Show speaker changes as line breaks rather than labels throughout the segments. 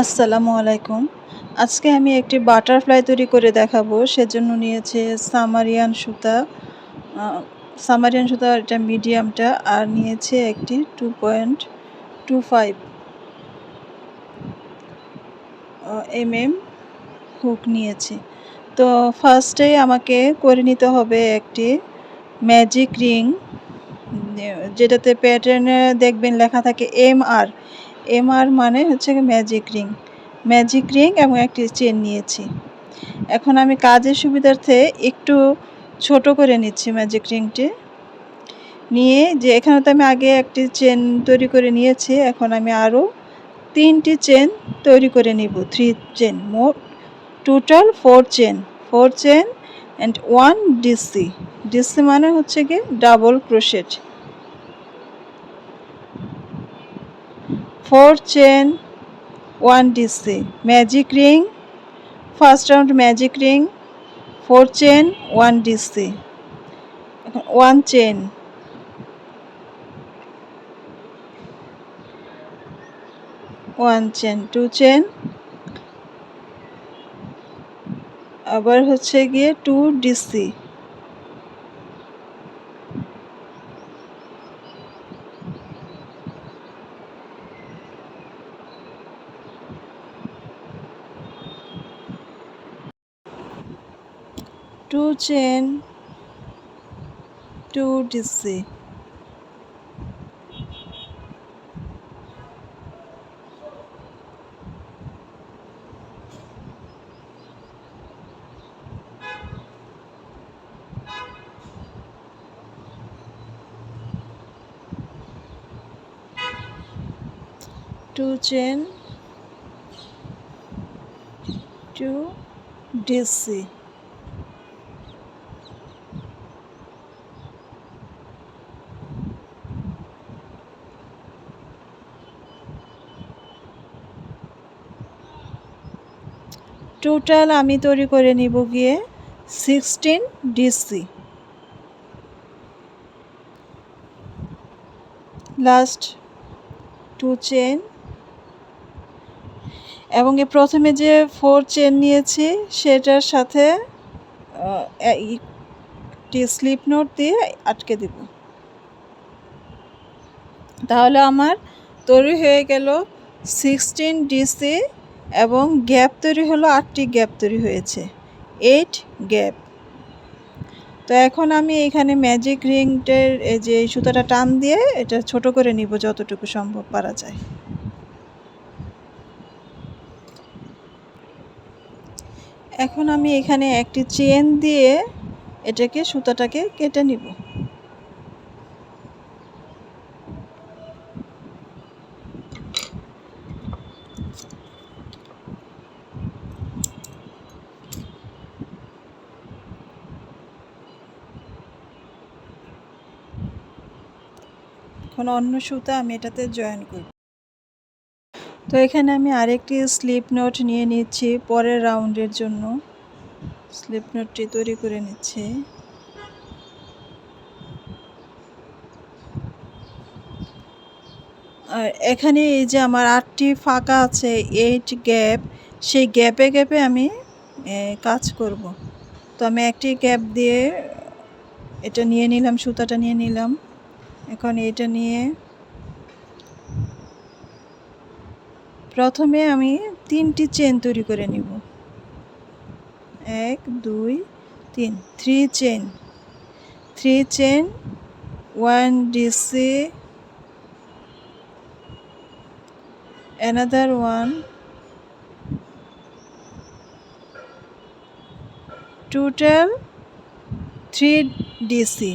আসসালামু আলাইকুম। আজকে আমি একটি বাটারফ্লাই তৈরি করে দেখাবো। সেজন্য নিয়েছে সামারিয়ান সুতা। সামারিয়ান সুতা এটা মিডিয়ামটা আর নিয়েছে একটি two point two five. M M hook নিয়েছি। তো ফার্স্টেই আমাকে করে নিতে হবে একটি ম্যাজিক রিং। যেটাতে প্যাটার্নে দেখবেন লেখা থাকে এম আর। এম আর মানে হচ্ছে ম্যাজিক রিং ম্যাজিক রিং এবং একটি চেন নিয়েছি। এখন আমি কাজের সুবিধার্থে একটু ছোট করে নিচ্ছি ম্যাজিক রিংটি নিয়ে যে এখানে তো আমি আগে একটি চেন তৈরি করে নিয়েছি, এখন আমি আরও তিনটি চেন তৈরি করে নিব। থ্রি চেন মোট total four chain four chain and one DC DC মানে হচ্ছে গিয়ে double crochet four chain one DC magic ring, first round magic ring four chain one DC one chain. One chain, two chain. আবার হচ্ছে গিয়ে two DC two chain two DC two chain two DC total আমি তৈরি করে নিব গিয়ে sixteen DC last two chain এবং এ প্রথমে যে ফোর চেন নিয়েছি, সেটার সাথে একটি স্লিপ নোট দিয়ে আটকে দেব। তাহলে আমার তৈরি হয়ে গেল সিক্সটিন ডিসি এবং গ্যাপ তৈরি হলো আটটি গ্যাপ তৈরি হয়েছে। Eight gap. তো এখন আমি এখানে ম্যাজিক রিংটের যে সুতাটা টান দিয়ে এটা ছোট করে নিব যতটুকু সম্ভব পারা যায়। এখন আমি এখানে একটি চেন দিয়ে এটাকে সুতাটাকে কেটে নিব। এখন অন্য সুতা আমি এটাতে জয়েন করব তো এখানে আমি আরেকটি স্লিপ নোট নিয়ে নিচ্ছি পরের রাউন্ডের জন্য। স্লিপ নোটটি তৈরি করে নিচ্ছি। আর এখানে এই যে আমার আটটি ফাঁকা আছে এইট গ্যাপ সেই গ্যাপে গ্যাপে আমি কাজ করব। তো আমি একটি গ্যাপ দিয়ে এটা নিয়ে নিলাম, সুতাটা নিয়ে নিলাম। এখন এটা নিয়ে প্রথমে আমি তিনটি চেন তৈরি করে নিব। এক, দুই, তিন। Three chain three chain one DC another one, total three DC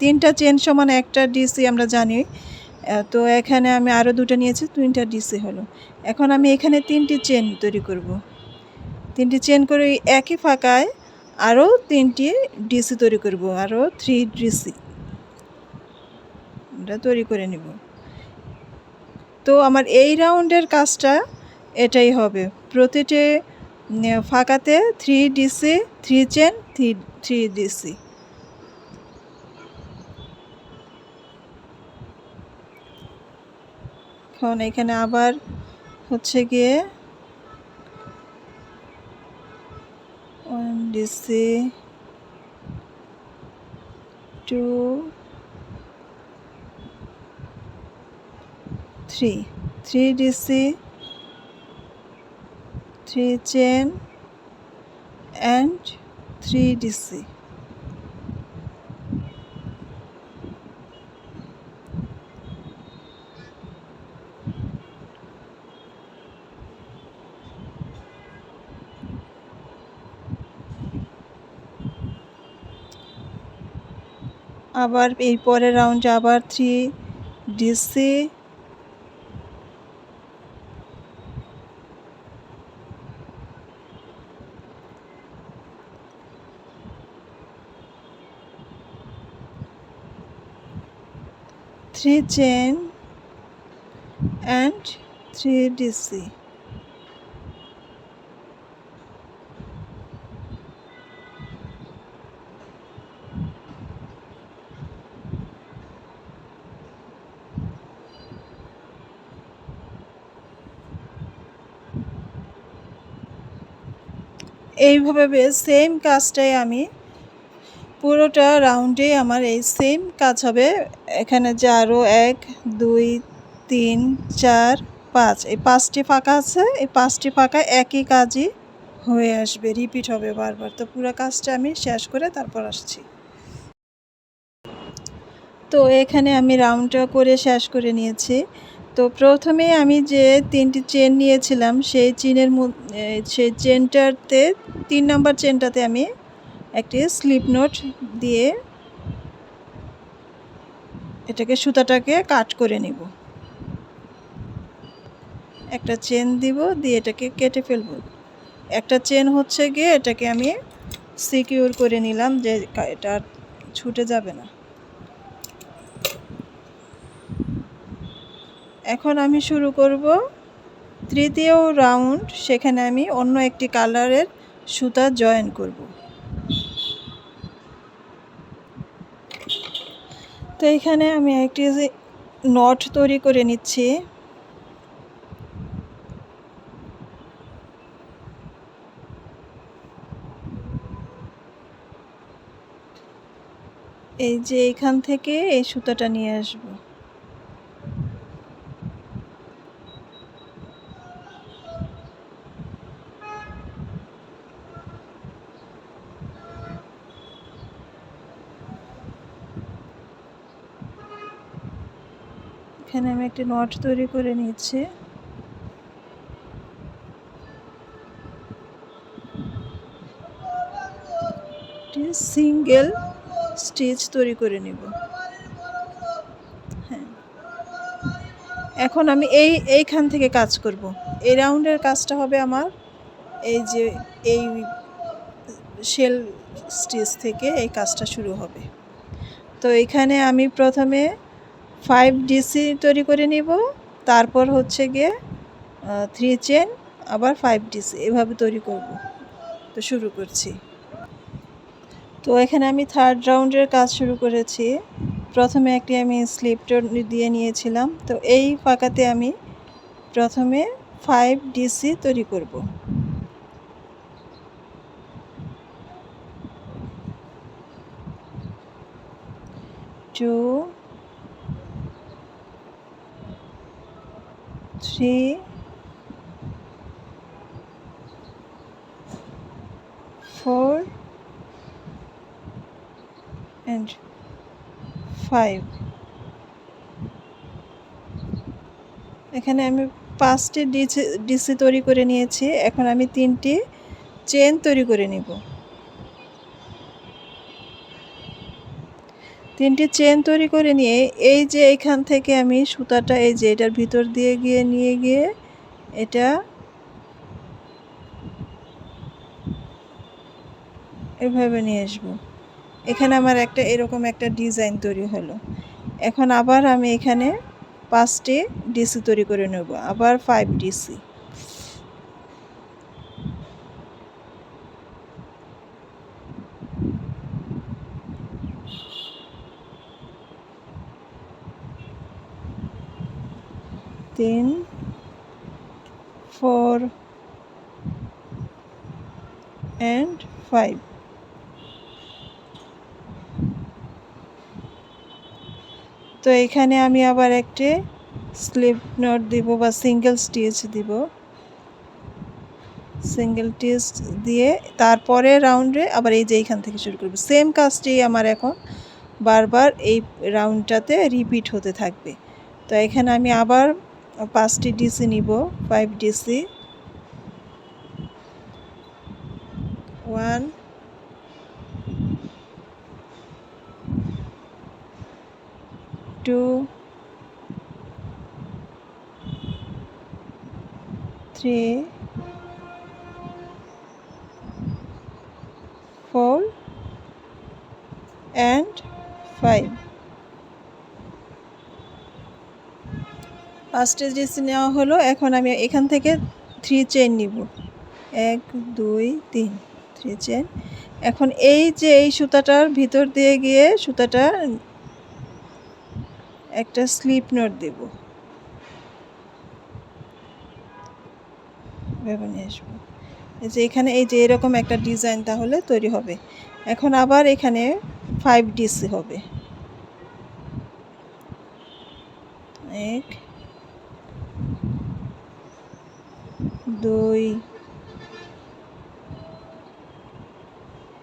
তিনটা চেন সমান একটা ডিসি আমরা জানি। তো এখানে আমি আরও দুটো নিয়েছি, তিনটা ডিসি হলো। এখন আমি এখানে তিনটি চেন তৈরি করব। তিনটি চেন করে একই ফাঁকায় আরও তিনটি ডিসি তৈরি করব আরও থ্রি ডিসি আমরা তৈরি করে নেব। তো আমার এই রাউন্ডের কাজটা এটাই হবে। প্রতিটি ফাঁকাতে three DC three chain three three DC এখন এখানে আবার হচ্ছে গিয়ে one DC two three three DC three chain and three DC আবার এই পরের রাউন্ড আবার three DC three chain and three DC এইভাবে সেম কাজটাই আমি পুরোটা রাউন্ডে আমার এই সেম কাজ হবে। এখানে যে আরও এক, দুই, তিন, চার, পাঁচ, এই পাঁচটি ফাঁকা আছে, এই পাঁচটি ফাঁকা একই কাজই হয়ে আসবে রিপিট হবে বারবার। তো পুরো কাজটা আমি শেষ করে তারপর আসছি। তো এখানে আমি রাউন্ডটা করে শেষ করে নিয়েছি। তো প্রথমে আমি যে তিনটি চেন নিয়েছিলাম, সেই চেনের সেই চেনটাতে তিন নম্বর চেনটাতে আমি একটি স্লিপ নোট দিয়ে এটাকে সুতাটাকে কাট করে নিব। একটা চেন দিব, দিয়ে এটাকে কেটে ফেলব। একটা চেন হচ্ছে গিয়ে এটাকে আমি সিকিউর করে নিলাম যে এটা ছুটে যাবে না। এখন আমি শুরু করব তৃতীয় রাউন্ড। সেখানে আমি অন্য একটি কালারের সুতা জয়েন করব। তো এখানে আমি একটি নট তৈরি করে নিচ্ছি। এই যে এখান থেকে এই সুতাটা নিয়ে আসব। এখানে আমি একটি নট তৈরি করে নিচ্ছি সিঙ্গেল স্টিচ তৈরি করে নিব। হ্যাঁ। এখন আমি এই, এইখান থেকে কাজ করব। এই রাউন্ডের কাজটা হবে আমার এই যে, এই শেল স্টিচ থেকে এই কাজটা শুরু হবে। তো এখানে আমি প্রথমে ফাইভ ডিসি তৈরি করে নিব। তারপর হচ্ছে গিয়ে থ্রি চেন আবার ফাইভ ডিসি এভাবে তৈরি করব। তো শুরু করছি। তো এখানে আমি থার্ড রাউন্ডের কাজ শুরু করেছি। প্রথমে একটি আমি স্লিপটা দিয়ে নিয়েছিলাম। তো এই ফাঁকাতে আমি প্রথমে ফাইভ ডিসি তৈরি করব। Two three, four, and five. এখানে আমি পাঁচটি ডিসি ডিসি তৈরি করে নিয়েছি। এখন আমি তিনটি চেন তৈরি করে নিব। তিনটি চেন তৈরি করে নিয়ে এই যে এখান থেকে আমি সুতাটা এই যে এটার ভিতর দিয়ে গিয়ে নিয়ে গিয়ে এটা এভাবে নিয়ে আসব। এখানে আমার একটা এরকম একটা ডিজাইন তৈরি হলো। এখন আবার আমি এখানে পাঁচটি ডিসি তৈরি করে নেব, আবার ফাইভ ডিসি। তিন ফোর অ্যান্ড ফাইভ তো এখানে আমি আবার একটি স্লিপ নোট দিব বা সিঙ্গেল স্টিচ দিব। সিঙ্গেল স্টিচ দিয়ে তারপরে রাউন্ডে আবার এই যে এইখান থেকে শুরু করব। সেম কাজটি আমার এখন বারবার এই রাউন্ডটাতে রিপিট হতে থাকবে। তো এখানে আমি আবার পাঁচটি ডিসি নিব five DC. One two three four and five পাঁচটা ডিসি নেওয়া হলো, এখন আমি এখান থেকে থ্রি চেন নিব। এক, দুই, তিন থ্রি চেন এখন এই যে এই সুতাটার ভিতর দিয়ে গিয়ে সুতাটা একটা স্লিপ নোট দেব। ভেবে নিয়ে আসব। এই যে এখানে এই যে এরকম একটা ডিজাইন তাহলে তৈরি হবে। এখন আবার এখানে ফাইভ ডিসি হবে। এক দুই,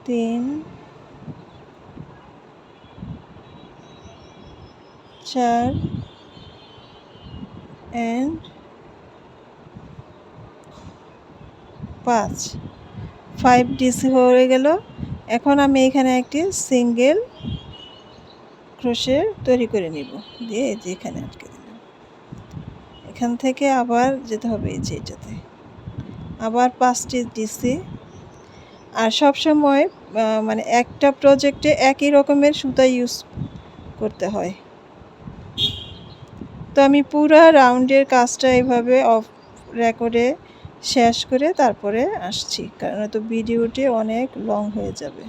তিন, চার অ্যান্ড পাঁচ। ফাইভ ডিসি হয়ে গেল। এখন আমি এখানে একটি সিঙ্গেল ক্রোশে তৈরি করে নিব। দিয়ে যে এখানে আটকে দিলাম। এখান থেকে আবার যেতে হবে এই যে এটাতে। আবার পাঁচটি ডিসি আর সব সময় মানে একটা প্রজেক্টে একই রকমের সুতা ইউজ করতে হয়। তো আমি পুরো রাউন্ডের কাজটা এভাবে অফ রেকর্ডে শেষ করে তারপরে আসছি। কারণ তো ভিডিওটি অনেক লং হয়ে যাবে।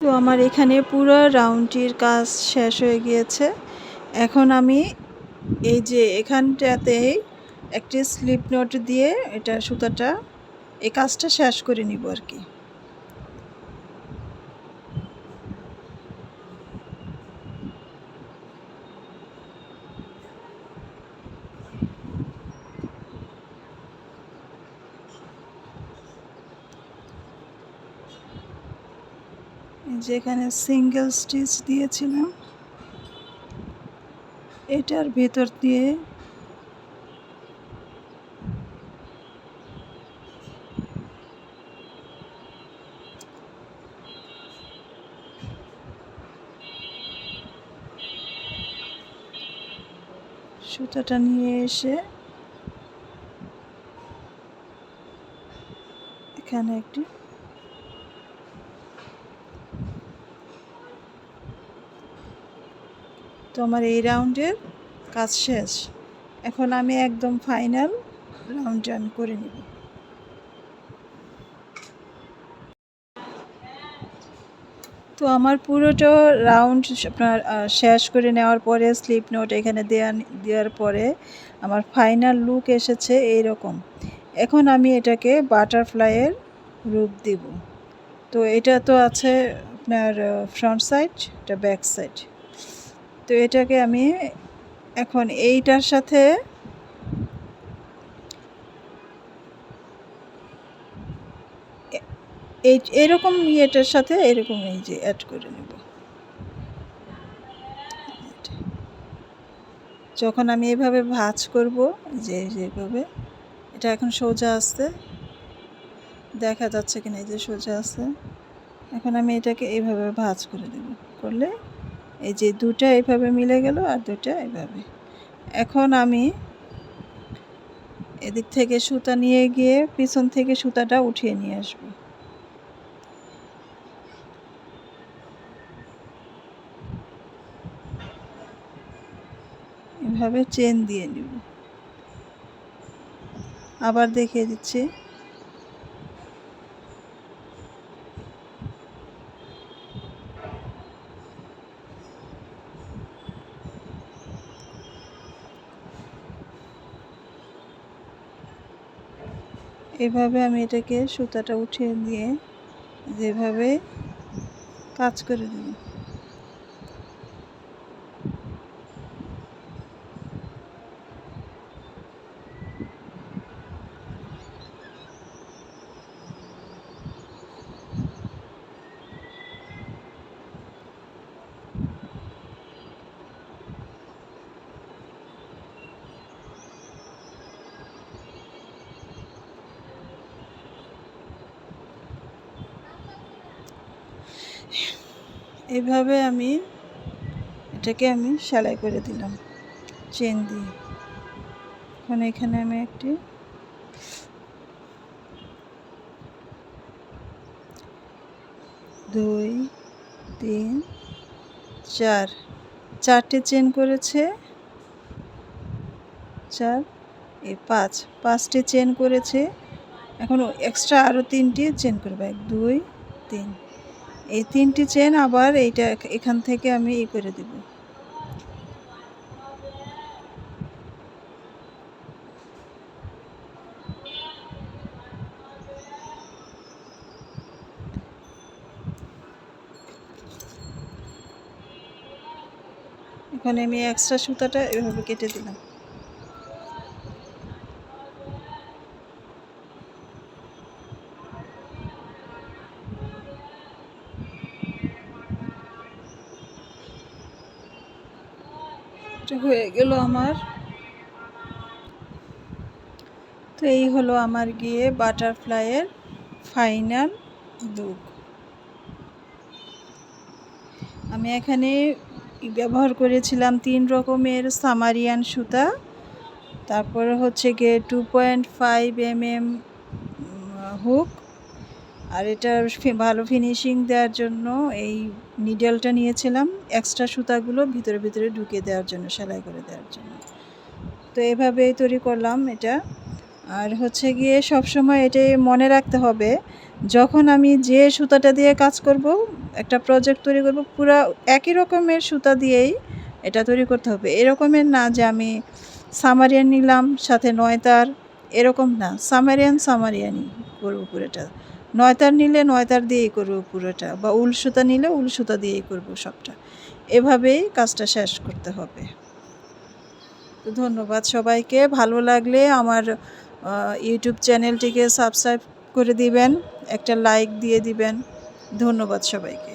তো আমার এখানে পুরো রাউন্ডটির কাজ শেষ হয়ে গিয়েছে। এখন আমি এই যে এখানটাতে একটি স্লিপ নোট দিয়ে এটা সুতাটা, এই কাজটা শেষ করে নিব আর কি। যেখানে সিঙ্গেল স্টিচ দিয়েছিলাম। এটার ভেতর দিয়ে সুতাটা নিয়ে এসে এখানে একটি তো আমার এই রাউন্ডের কাজ শেষ। এখন আমি একদম ফাইনাল রাউন্ডে আমি করে নিব। তো আমার পুরোটা রাউন্ড আপনার শেষ করে নেওয়ার পরে স্লিপ নোট এখানে দেওয়া দেওয়ার পরে আমার ফাইনাল লুক এসেছে এই রকম এখন আমি এটাকে বাটারফ্লাইয়ের রূপ দিব। তো এটা তো আছে আপনার ফ্রন্ট সাইড এটা ব্যাক সাইড তো এটাকে আমি এখন এইটার সাথে এই এরকম ইয়েটার সাথে এরকম এই যে অ্যাড করে নেব। যখন আমি এভাবে ভাজ করব যে যেভাবে এটা এখন সোজা আসছে। দেখা যাচ্ছে কিনা, এই যে সোজা আছে এখন আমি এটাকে এইভাবে ভাজ করে দেব করলে এই যে দুটা এইভাবে মিলে গেল আর দুটা এইভাবে এখন আমি এদিক থেকে সুতা নিয়ে গিয়ে পিছন থেকে সুতাটা উঠিয়ে নিয়ে আসব। এভাবে চেন দিয়ে নিব। আবার দেখিয়ে দিচ্ছি। এভাবে আমি এটাকে সুতাটা উঠিয়ে নিয়ে যেভাবে কাজ করে দেব। এভাবে আমি এটাকে আমি সেলাই করে দিলাম, চেন দিয়ে। এখন এখানে আমি একটি দুই, তিন, চার, চারটে চেন করেছে। চার, এ পাঁচ, পাঁচটি চেন করেছে। এখন এক্সট্রা আরও তিনটি চেন করবে, এক, দুই, তিন। এই তিনটি চেন আবার এইটা এখান থেকে আমি ই করে দেব। এখানে আমি এক্সট্রা সুতাটা এভাবে কেটে দিলাম। হয়ে গেল আমার। তো এই হলো আমার গিয়ে বাটারফ্লাইয়ের ফাইনাল লুক আমি এখানে ব্যবহার করেছিলাম তিন রকমের সামারিয়ান সুতা। তারপরে হচ্ছে গিয়ে two point five M M hook আর এটার ভালো ফিনিশিং দেওয়ার জন্য এই নিডেলটা নিয়েছিলাম এক্সট্রা সুতাগুলো ভিতরে ভিতরে ঢুকে দেওয়ার জন্য, সেলাই করে দেওয়ার জন্য। তো এভাবেই তৈরি করলাম এটা। আর হচ্ছে গিয়ে সব সময় এটাই মনে রাখতে হবে, যখন আমি যে সুতাটা দিয়ে কাজ করব, একটা প্রজেক্ট তৈরি করব, পুরো একই রকমের সুতা দিয়েই এটা তৈরি করতে হবে। এরকমের না যে আমি সামারিয়ান নিলাম, সাথে নয়তার এরকম না। সামারিয়ান সামারিয়ানই করব পুরোটা। নয়তার নিলে নয়তার দিয়েই করব পুরোটা, বা উল সুতা নিলে উল সুতা দিয়েই করব সবটা। এভাবেই কাজটা শেষ করতে হবে। তো ধন্যবাদ সবাইকে। ভালো লাগলে আমার ইউটিউব চ্যানেলটিকে সাবস্ক্রাইব করে দিবেন, একটা লাইক দিয়ে দিবেন। ধন্যবাদ সবাইকে।